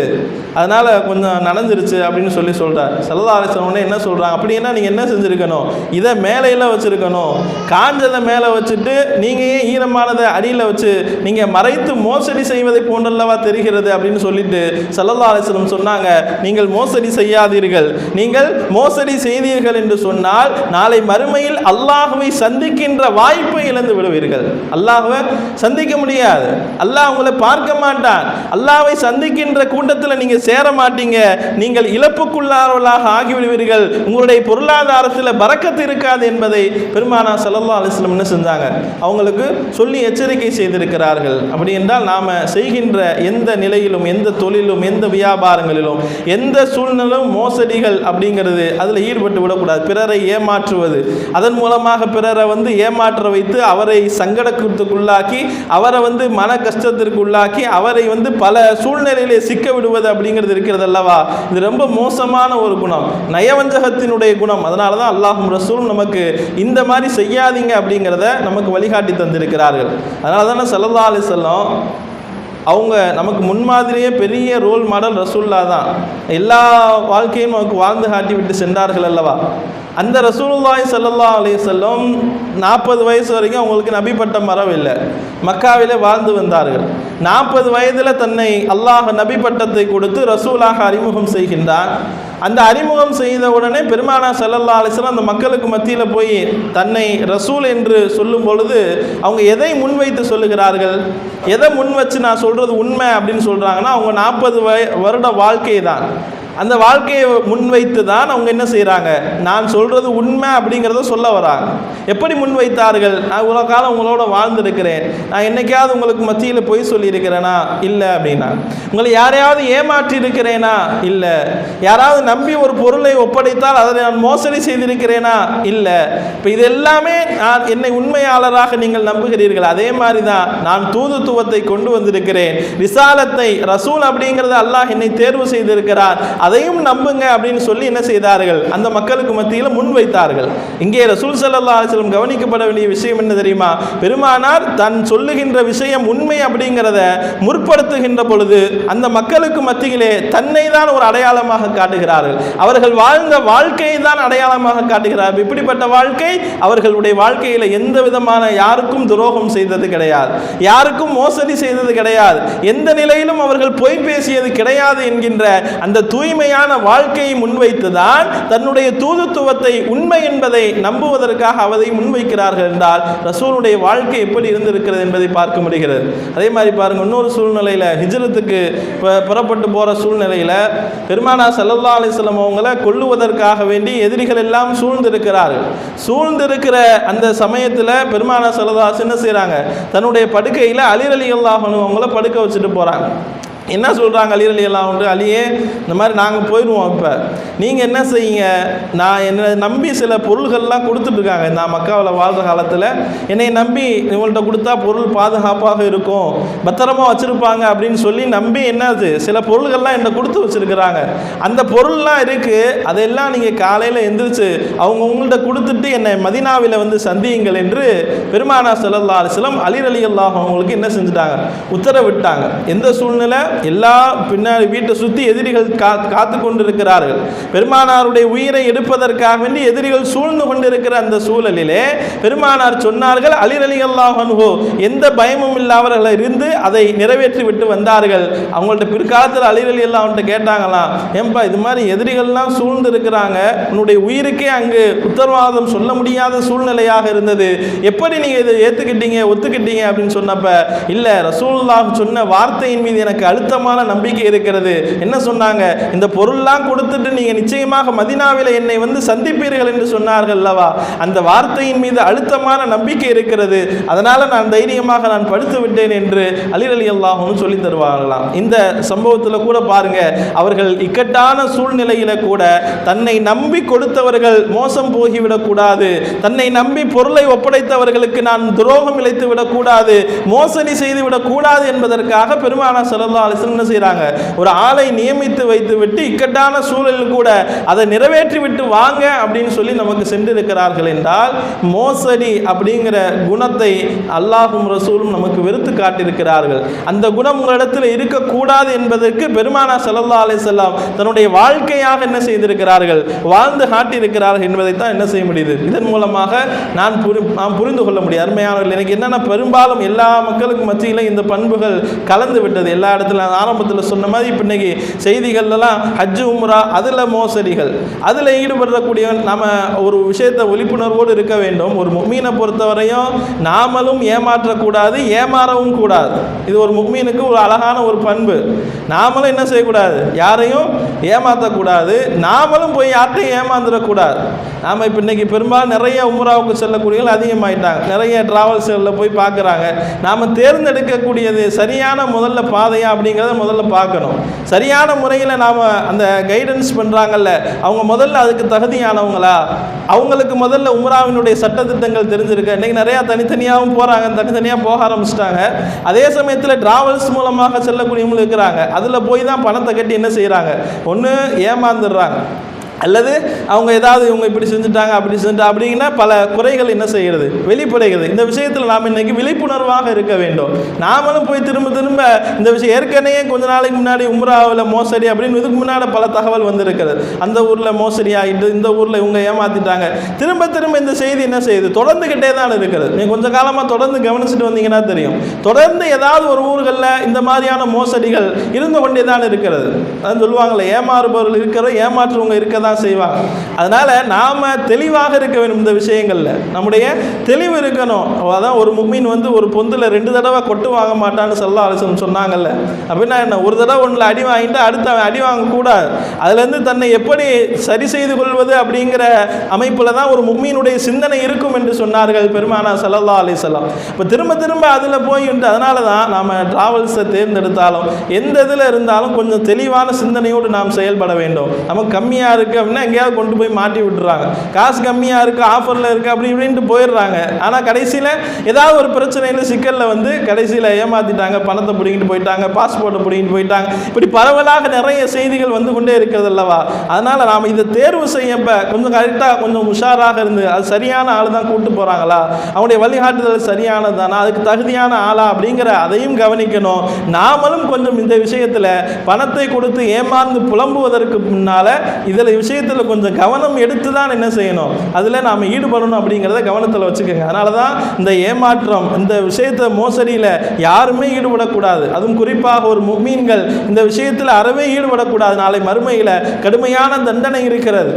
அதனால் கொஞ்சம் நனைஞ்சிருச்சு அப்படின்னு சொல்லி சொல்கிறார் சல்லா அலிஸ்லம்னே என்ன சொல்கிறாங்க அப்படின்னா நீங்கள் என்ன செஞ்சுருக்கணும்? இதை மேலையில் வச்சுருக்கணும். காஞ்சதை மேலே வச்சுட்டு நீங்கள் ஏன் ஈரமானதை அடியில் வச்சு நீங்கள் மறைத்து மோசடி செய்வதை போன்றல்லவா தெரிகிறது அப்படின்னு சொல்லிட்டு சல்லல்லா அலிஸ்லம் சொன்னாங்க. நீங்கள் மோசடி செய்யாதீர்கள். நீங்கள் மோசடி செய்தீர்கள் என்று சொன்னால் நாளை மறுமையில் அல்லாஹுவை சந்திக்கின்ற வாய்ப்பை இழந்து விடுவீர்கள். அல்லாஹுவை சந்திக்க முடியாது. அல்லாஹ் உங்களை பார்க்க மாட்டேன். மாட்டான் அல்லாவை சந்திக்கின்ற கூட்டத்தில் நீங்கள் சேர மாட்டீங்க. நீங்கள் இழப்புக்குள்ளானவர்களாக ஆகிவிடுவீர்கள். உங்களுடைய பொருளாதாரத்தில் பறக்கத்து இருக்காது என்பதை பெருமானா சல்லல்லா அலிஸ்லம் என்ன செஞ்சாங்க? அவங்களுக்கு சொல்லி எச்சரிக்கை செய்திருக்கிறார்கள். அப்படி என்றால் நாம் செய்கின்ற எந்த நிலையிலும் எந்த தொழிலும் எந்த வியாபாரங்களிலும் எந்த சூழ்நிலும் மோசடிகள் அப்படிங்கிறது அதில் ஈடுபட்டு விடக்கூடாது. பிறரை ஏமாற்றுவது. அதன் மூலமாக பிறரை வந்து ஏமாற்ற வைத்து அவரை சங்கடத்துக்குள்ளாக்கி அவரை வந்து மன கஷ்டத்திற்குள்ளாக்கி அவர் அவரை வந்து பல சூழ்நிலையிலே சிக்க விடுவது அப்படிங்கிறது இருக்கிறது அல்லவா இது ரொம்ப மோசமான ஒரு குணம். நயவஞ்சகத்தினுடைய குணம். அதனால தான் அல்லாஹும் ரசூலும் நமக்கு இந்த மாதிரி செய்யாதீங்க அப்படிங்கிறத நமக்கு வழிகாட்டி தந்திருக்கிறார்கள். அதனால தானே சிலதாளு செல்லம் அவங்க நமக்கு முன்மாதிரியே பெரிய ரோல் மாடல் ரசூல்லா தான். எல்லா வாழ்க்கையும் நமக்கு வாழ்ந்து காட்டி விட்டு சென்றார்கள் அல்லவா? அந்த ரசூலுல்லாய் சல்லா அலைஹி செல்லம் நாற்பது வயசு வரைக்கும் அவங்களுக்கு நபிப்பட்டம் வரவில்லை. மக்காவிலே வாழ்ந்து வந்தார்கள். நாற்பது வயதில் தன்னை அல்லாஹ் நபிப்பட்டத்தை கொடுத்து ரசூலாக அறிமுகம் செய்கின்றான். அந்த அறிமுகம் செய்த உடனே பெருமானா சல்லல்லா அலிஸ்லாம் அந்த மக்களுக்கு மத்தியில் போய் தன்னை ரசூல் என்று சொல்லும் பொழுது அவங்க எதை முன்வைத்து சொல்லுகிறார்கள்? எதை முன் வச்சு நான் சொல்கிறது உண்மை அப்படின்னு சொல்கிறாங்கன்னா அவங்க நாற்பது வய வருட வாழ்க்கை தான் அந்த வாழ்க்கையை முன்வைத்து தான் அவங்க என்ன செய்கிறாங்க நான் சொல்கிறது உண்மை அப்படிங்கிறத சொல்ல வராங்க. எப்படி முன்வைத்தார்கள்? நான் இவ்வளோ காலம் உங்களோட வாழ்ந்திருக்கிறேன். நான் என்னைக்காவது உங்களுக்கு மத்தியில் போய் சொல்லியிருக்கிறேனா? இல்லை அப்படின்னா. உங்களை யாரையாவது ஏமாற்றி இருக்கிறேனா இல்லை. யாராவது நம்பி ஒரு பொருளை ஒப்படைத்தால் அதை நான் மோசடி செய்திருக்கிறேனா? இல்லை. இப்போ இது எல்லாமே நான் என்னை உண்மையாளராக நீங்கள் நம்புகிறீர்கள். அதே மாதிரி தான் நான் தூதுத்துவத்தை கொண்டு வந்திருக்கிறேன். விசாலத்தை ரசூல் அப்படிங்கிறத அல்லாஹ் என்னை தேர்வு செய்திருக்கிறார். அதையும் நம்புங்க அப்படின்னு சொல்லி என்ன செய்தார்கள்? அந்த மக்களுக்கு மத்தியில் முன்வைத்தார்கள் இங்கே ரசூல் சல்லா அலிஸ்லம் கவனிக்கப்பட வேண்டிய விஷயம் என்ன தெரியுமா? பெருமானார் தன் சொல்லுகின்ற விஷயம் உண்மை அப்படிங்கிறத முற்படுத்துகின்ற பொழுது அந்த மக்களுக்கு மத்தியிலே தன்னை தான் ஒரு அடையாளமாக காட்டுகிறார்கள். அவர்கள் வாழ்ந்த வாழ்க்கையை தான் அடையாளமாக காட்டுகிறார்கள். இப்படிப்பட்ட வாழ்க்கை அவர்களுடைய வாழ்க்கையில் எந்த விதமான யாருக்கும் துரோகம் செய்தது கிடையாது. யாருக்கும் மோசடி செய்தது கிடையாது. எந்த நிலையிலும் அவர்கள் பொய் பேசியது கிடையாது என்கின்ற அந்த தூய்மையான வாழ்க்கையை முன்வைத்து தான் தன்னுடைய தூதுத்துவத்தை உண்மை என்பதை நம்புவதற்காக அவதை முன்வைக்கிறார்கள் என்றால் ரசூலுடைய வாழ்க்கை எப்படி இருந்திருக்கிறது என்பதை பார்க்க முடிகிறது. அதே மாதிரி பாருங்க இன்னொரு சூழ்நிலையில் ஹிஜ்ரத்துக்கு ப- புறப்பட்டு போகிற சூழ்நிலையில் பெருமானா சல்லல்லா அலிஸ்லம் அவங்கள கொல்லுவதற்காக வேண்டி எதிரிகள் எல்லாம் சூழ்ந்திருக்கிறார்கள். சூழ்ந்திருக்கிற அந்த சமயத்தில் பெருமானா சல்லதாஸ் என்ன செய்கிறாங்க தன்னுடைய படுக்கையில் அலிரலி அல்லாஹனு அவங்கள படுக்க வச்சுட்டு போகிறாங்க என்ன சொல்கிறாங்க அலி அலி எல்லாம் அலியே இந்த மாதிரி நாங்கள் போயிடுவோம் இப்போ. நீங்கள் என்ன செய்யுங்க? நான் என்னை நம்பி சில பொருள்கள்லாம் கொடுத்துட்ருக்காங்க நான் மக்காவில் வாழ்கிற காலத்தில் என்னை நம்பி இவங்கள்ட்ட கொடுத்தா பொருள் பாதுகாப்பாக இருக்கும். பத்திரமா வச்சுருப்பாங்க அப்படின்னு சொல்லி நம்பி என்னது? சில பொருள்கள்லாம் என்னை கொடுத்து வச்சுருக்கிறாங்க. அந்த பொருள்லாம் இருக்குது அதெல்லாம் நீங்கள் காலையில் எந்திரிச்சு அவங்க உங்கள்கிட்ட கொடுத்துட்டு என்னை மதினாவில் வந்து சந்தியுங்கள் என்று பெருமானா செல்லல்லா சிலம் வஸல்லம் அல்லாஹ் அவங்களுக்கு என்ன செஞ்சுட்டாங்க? உத்தரவிட்டாங்க. எந்த சூழ்நிலை? எல்லா பின்னாடி வீட்டை சுற்றி எதிரிகள் கா காத்து கொண்டிருக்கிறார்கள். பெருமானாருடைய உயிரை எடுப்பதற்காக வேண்டி எதிரிகள் சூழ்ந்து கொண்டிருக்கிற அந்த சூழலிலே பெருமானார் சொன்னார்கள் அலிரலி அலி எந்த பயமும் இல்லாதவர்கள் இருந்து அதை நிறைவேற்றி விட்டு வந்தார்கள். அவங்கள்ட்ட பிற்காலத்தில் அலிரலி அல்லாஹன்ட்ட கேட்டாங்களாம் ஏன்பா இது மாதிரி எதிரிகள்லாம் சூழ்ந்து இருக்கிறாங்க. உன்னுடைய உயிருக்கே அங்கு உத்தரவாதம் சொல்ல முடியாத சூழ்நிலையாக இருந்தது. எப்படி நீங்கள் இதை ஏற்றுக்கிட்டீங்க ஒத்துக்கிட்டீங்க? அப்படின்னு சொன்னப்ப இல்லை ரசூலுல்லாஹ் சொன்ன வார்த்தையின் மீது எனக்கு அழுத்த அழுத்தமான நம்பிக்கை இருக்கிறது. என்ன சொன்னாங்க? இந்த பொருள்லாம் கொடுத்துட்டு நீங்கள் நிச்சயமாக மதினாவில் என்னை வந்து சந்திப்பீர்கள் என்று சொன்னார்கள் அல்லவா? அந்த வார்த்தையின் மீது அழுத்தமான நம்பிக்கை இருக்கிறது. அதனால் நான் தைரியமாக நான் படுத்து விட்டேன் என்று அலிர் அலி அல்லாஹும் சொல்லி தருவார்களாம். இந்த சம்பவத்தில் கூட பாருங்க அவர்கள் இக்கட்டான சூழ்நிலையில் கூட தன்னை நம்பி கொடுத்தவர்கள் மோசம் போகிவிடக்கூடாது தன்னை நம்பி பொருளை ஒப்படைத்தவர்களுக்கு நான் துரோகம் இழைத்து விடக்கூடாது மோசடி செய்து விடக்கூடாது என்பதற்காக பெருமானா சல்லா அரசு என்ன செய்கிறாங்க ஒரு ஆளை நியமித்து வைத்து விட்டு இக்கட்டான சூழலில் கூட அதை நிறைவேற்றி விட்டு வாங்க அப்படின்னு சொல்லி நமக்கு சென்றிருக்கிறார்கள் என்றால் மோசடி அப்படிங்கிற குணத்தை அல்லாஹும் ரசூலும் நமக்கு வெறுத்து காட்டியிருக்கிறார்கள். அந்த குணம் உங்களிடத்தில் இருக்கக்கூடாது என்பதற்கு பெருமானா சல்லா அலிசல்லாம் தன்னுடைய வாழ்க்கையாக என்ன செய்திருக்கிறார்கள்? வாழ்ந்து காட்டியிருக்கிறார்கள் என்பதைத்தான் என்ன செய்ய முடியுது? இதன் மூலமாக நான் புரி நாம் புரிந்து கொள்ள முடியும். அருமையானவர்கள் எனக்கு என்னென்ன பெரும்பாலும் எல்லா மக்களுக்கும் மத்தியிலும் இந்த பண்புகள் கலந்து விட்டது. எல்லா இடத்துல நான் ஆரம்பத்தில் சொன்ன மாதிரி இப்போ இன்னைக்கு செய்திகள்லாம் ஹஜ்ஜு உம்ரா அதில் மோசடிகள். அதில் ஈடுபடக்கூடிய நம்ம ஒரு விஷயத்தை விழிப்புணர்வோடு இருக்க வேண்டும். ஒரு முக்மீனை பொறுத்தவரையும் நாமளும் ஏமாற்றக்கூடாது ஏமாறவும் கூடாது. இது ஒரு முக்மீனுக்கு ஒரு அழகான ஒரு பண்பு. நாமளும் என்ன செய்யக்கூடாது? யாரையும் ஏமாற்றக்கூடாது நாமளும் போய் யார்ட்டையும் ஏமாந்துடக்கூடாது. நாம் இப்போ இன்னைக்கு பெரும்பாலும் நிறைய உம்ராவுக்கு செல்லக்கூடியவர்கள் அதிகமாயிட்டாங்க. நிறைய டிராவல்ஸ்களில் போய் பார்க்குறாங்க. நாம் தேர்ந்தெடுக்கக்கூடியது சரியான முதல்ல பாதையா அப்படிங்கிறத முதல்ல பார்க்கணும். சரியான முறையில் நாம் அந்த கைடன்ஸ் பண்ணுறாங்கல்ல அவங்க முதல்ல அதுக்கு தகுதியானவங்களா? அவங்களுக்கு முதல்ல உம்ராவினுடைய சட்டத்திட்டங்கள் தெரிஞ்சிருக்கு. இன்றைக்கி நிறையா தனித்தனியாகவும் போகிறாங்க தனித்தனியாக போக ஆரம்பிச்சிட்டாங்க. அதே சமயத்தில் டிராவல்ஸ் மூலமாக செல்லக்கூடியவங்களும் இருக்கிறாங்க. அதில் போய் தான் பணத்தை கட்டி என்ன செய்கிறாங்க ஒன்று ஏமாந்துடுறாங்க. அல்லது அவங்க ஏதாவது இவங்க இப்படி செஞ்சுட்டாங்க அப்படி செஞ்சுட்டா அப்படிங்கன்னா பல குறைகள் என்ன செய்கிறது? வெளிப்படைகிறது. இந்த விஷயத்தில் நாம் இன்னைக்கு விழிப்புணர்வாக இருக்க வேண்டும். நாமளும் போய் திரும்ப திரும்ப இந்த விஷயம் ஏற்கனவே கொஞ்ச நாளைக்கு முன்னாடி உம்ராவில் மோசடி அப்படின்னு இதுக்கு முன்னாடி பல தகவல் வந்திருக்கிறது அந்த ஊரில் மோசடி ஆகிட்டு இந்த ஊரில் இவங்க ஏமாத்திட்டாங்க. திரும்ப திரும்ப இந்த செய்தி என்ன செய்யுது? தொடர்ந்துக்கிட்டே தான் இருக்கிறது நீங்கள் கொஞ்சம் காலமாக தொடர்ந்து கவனிச்சுட்டு வந்தீங்கன்னா தெரியும். தொடர்ந்து ஏதாவது ஒரு ஊர்களில் இந்த மாதிரியான மோசடிகள் இருந்து கொண்டே தான் இருக்கிறது அதான் சொல்லுவாங்களே ஏமாறுபவர்கள் இருக்கிற ஏமாற்றுவங்க இருக்க தான் செய்வாங்க அதனால் நாம் தெளிவாக இருக்க வேண்டும் இந்த விஷயங்களில். நம்முடைய தெளிவு இருக்கணும். அதான் ஒரு முக்மீன் வந்து ஒரு பொந்தில் ரெண்டு தடவை கொட்டு வாங்க மாட்டான்னு சொல்ல ஆலோசனை சொன்னாங்கல்ல. அப்படின்னா என்ன? ஒரு தடவை ஒன்றில் அடி வாங்கிட்டு அடுத்த அவன் அடி வாங்கக்கூடாது அதுலேருந்து தன்னை எப்படி சரி செய்து கொள்வது அப்படிங்கிற அமைப்பில் தான் ஒரு முக்மீனுடைய சிந்தனை இருக்கும் என்று சொன்னார்கள் பெருமானா சல்லல்லா அலிசல்லாம் இப்போ திரும்ப திரும்ப அதில் போயிட்டு அதனால தான் நாம் ட்ராவல்ஸை தேர்ந்தெடுத்தாலும் எந்த இதில் இருந்தாலும் கொஞ்சம் தெளிவான சிந்தனையோடு நாம் செயல்பட வேண்டும். நமக்கு கம்மியாக இருக்குது அப்படின்னா எங்கேயாவது கொண்டு போய் மாட்டி விட்டுறாங்க. காசு கம்மியாக இருக்குது ஆஃபரில் இருக்குது அப்படி இப்படின்ட்டு போயிடுறாங்க. ஆனால் கடைசியில் ஏதாவது ஒரு பிரச்சனையில் சிக்கலில் வந்து கடைசியில் ஏமாற்றிட்டாங்க பணத்தை பிடிங்கிட்டு போயிட்டாங்க பாஸ்போர்ட்டை பிடிங்கிட்டு போயிட்டாங்க. இப்படி பரவலாக நிறைய செய்திகள் வந்து கொண்டே இருக்கிறது அல்லவா? அதனால் நாம் இதை தேர்வு செய்யப்ப கொஞ்சம் கரெக்டாக கொஞ்சம் உஷாராக இருந்து அது சரியான ஆள் தான் கூப்பிட்டு போகிறாங்களா அவனுடைய வழிகாட்டுதல் சரியானது தானா அதுக்கு தகுதியான ஆளா அப்படிங்கிற அதையும் கவனிக்கணும். நாமளும் கொஞ்சம் இந்த விஷயத்தில் பணத்தை கொடுத்து ஏமாந்து புலம்புவதற்கு முன்னால் இதில் விஷயத்தில் கொஞ்சம் கவனம் எடுத்து தான் என்ன செய்யணும்? அதில் நாம் ஈடுபடணும் அப்படிங்கிறத கவனத்தில் வச்சுக்கோங்க. அதனால தான் இந்த ஏமாற்றம் இந்த விஷயத்தை மோசடியில் யாருமே ஈடுபடக்கூடாது. அதுவும் குறிப்பாக ஒரு மீன்கள் இந்த விஷயத்தில் அறவே ஈடுபடக்கூடாது. நாளை மறுமையில் கடுமையான தண்டனை இருக்கிறது.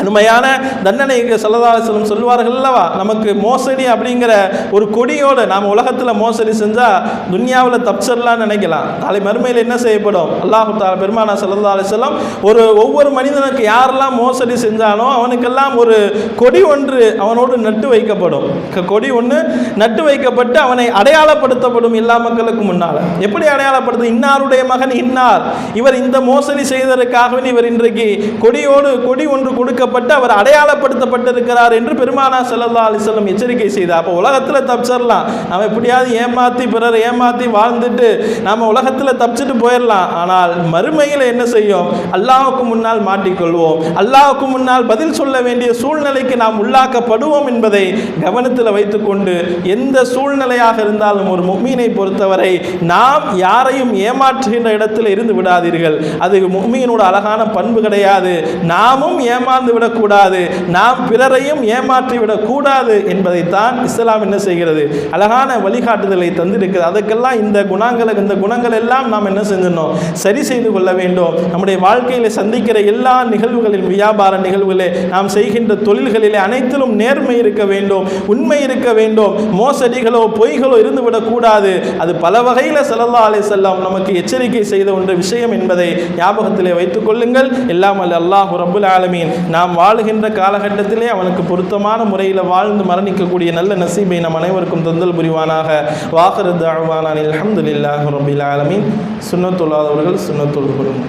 அருமையான தண்டனை செல்லதாசலம் சொல்வார்கள் அல்லவா? நமக்கு மோசடி அப்படிங்கிற ஒரு கொடியோடு நாம் உலகத்தில் மோசடி செஞ்சால் துன்யாவில் தப்சர்லாம் நினைக்கலாம். நாளை மறுமையில் என்ன செய்யப்படும்? அல்லாஹு தால பெருமானா சல்லா அலிஸ்லாம் ஒரு ஒவ்வொரு மனிதனுக்கு யாரெல்லாம் மோசடி செஞ்சானோ அவனுக்கெல்லாம் ஒரு கொடி ஒன்று அவனோடு நட்டு வைக்கப்படும். கொடி ஒன்று நட்டு வைக்கப்பட்டு அவனை அடையாளப்படுத்தப்படும் எல்லா மக்களுக்கும் முன்னால். எப்படி அடையாளப்படுத்த இன்னாருடைய மகன் இன்னார். இவர் இந்த மோசடி செய்ததற்காகவே இவர் இன்றைக்கு கொடியோடு கொடி ஒன்று கொடுக்க கொடுக்கப்பட்டு அவர் அடையாளப்படுத்தப்பட்டிருக்கிறார் என்று பெருமானா செல்லல்லா அலிசல்லம் எச்சரிக்கை செய்தார். அப்போ உலகத்தில் தப்பிச்சிடலாம். நம்ம எப்படியாவது ஏமாற்றி பிறர் ஏமாற்றி வாழ்ந்துட்டு நம்ம உலகத்தில் தப்பிச்சிட்டு போயிடலாம். ஆனால் மறுமையில் என்ன செய்யும்? அல்லாவுக்கு முன்னால் மாட்டிக்கொள்வோம். அல்லாவுக்கு முன்னால் பதில் சொல்ல வேண்டிய சூழ்நிலைக்கு நாம் உள்ளாக்கப்படுவோம் என்பதை கவனத்தில் வைத்துக்கொண்டு எந்த சூழ்நிலையாக இருந்தாலும் ஒரு முக்மீனை பொறுத்தவரை நாம் யாரையும் ஏமாற்றுகின்ற இடத்தில் இருந்து விடாதீர்கள். அது முக்மீனோட அழகான பண்பு கிடையாது. நாமும் ஏமாந்து விடக்கூடாது. நாம் பிறரையும் ஏமாற்றி விடக்கூடாது என்பதைத்தான் இஸ்லாம் என்ன செய்கிறது? அழகான வழிகாட்டுதலை தந்திருக்கிறது. அதுக்கெல்லாம் இந்த குணங்களை இந்த குணங்கள் எல்லாம் நாம் என்ன செஞ்சிடணும்? சரி செய்து கொள்ள வேண்டும். நம்முடைய வாழ்க்கையில் சந்திக்கிற எல்லா நிகழ்வுகளில் வியாபார நிகழ்வுகளே நாம் செய்கின்ற தொழில்களிலே அனைத்திலும் நேர்மை இருக்க வேண்டும் உண்மை இருக்க வேண்டும். மோசடிகளோ பொய்களோ இருந்துவிடக்கூடாது அது பல வகையில் செல்லல்லா அலைஹி செல்லம் நமக்கு எச்சரிக்கை செய்த ஒன்று விஷயம் என்பதை ஞாபகத்திலே வைத்துக் கொள்ளுங்கள். எல்லாம் அல்ல அல்லாஹு ரபுல் ஆலமீன். நாம் வாழுகின்ற காலகட்டத்திலே அவனுக்கு பொருத்தமான முறையில் வாழ்ந்து மரணிக்கக்கூடிய நல்ல நசீபை நம் அனைவருக்கும் தந்தல் புரிவானாக. வாகரத் அழ்வானான் அல்ஹம்துலில்லாஹ் ரபில் ஆலமின். சுன்னத்துள்ளாதவர்கள் சுன்னத்துல் குரும்